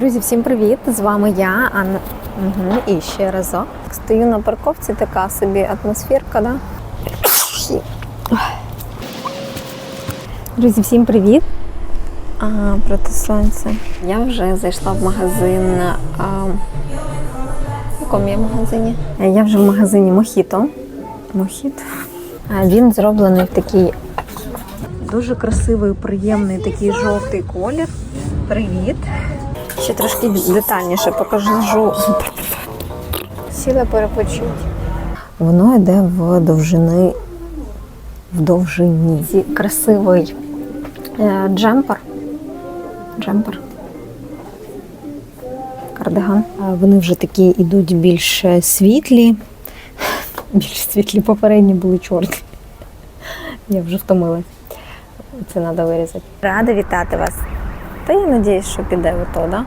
Друзі, всім привіт! З вами я, Анна. Угу, і ще разок. Стою на парковці, така собі атмосферка, да? Друзі, всім привіт! А, проти сонця. Я вже зайшла в магазин. А, в якому я магазині? Я вже в магазині Мохіто. Мохіто. Він зроблений в такий дуже красивий, приємний такий жовтий колір. Привіт! Ще трошки детальніше покажу. Сіла перепочуть. Воно йде в довжини, в довжині. Красивий е, джемпер. Джемпер. Кардиган. Вони вже такі йдуть більш світлі. Більш світлі попередні були чорні. Я вже втомилась. Це треба вирізати. Рада вітати вас. Та я сподіваюся, що піде в то, да?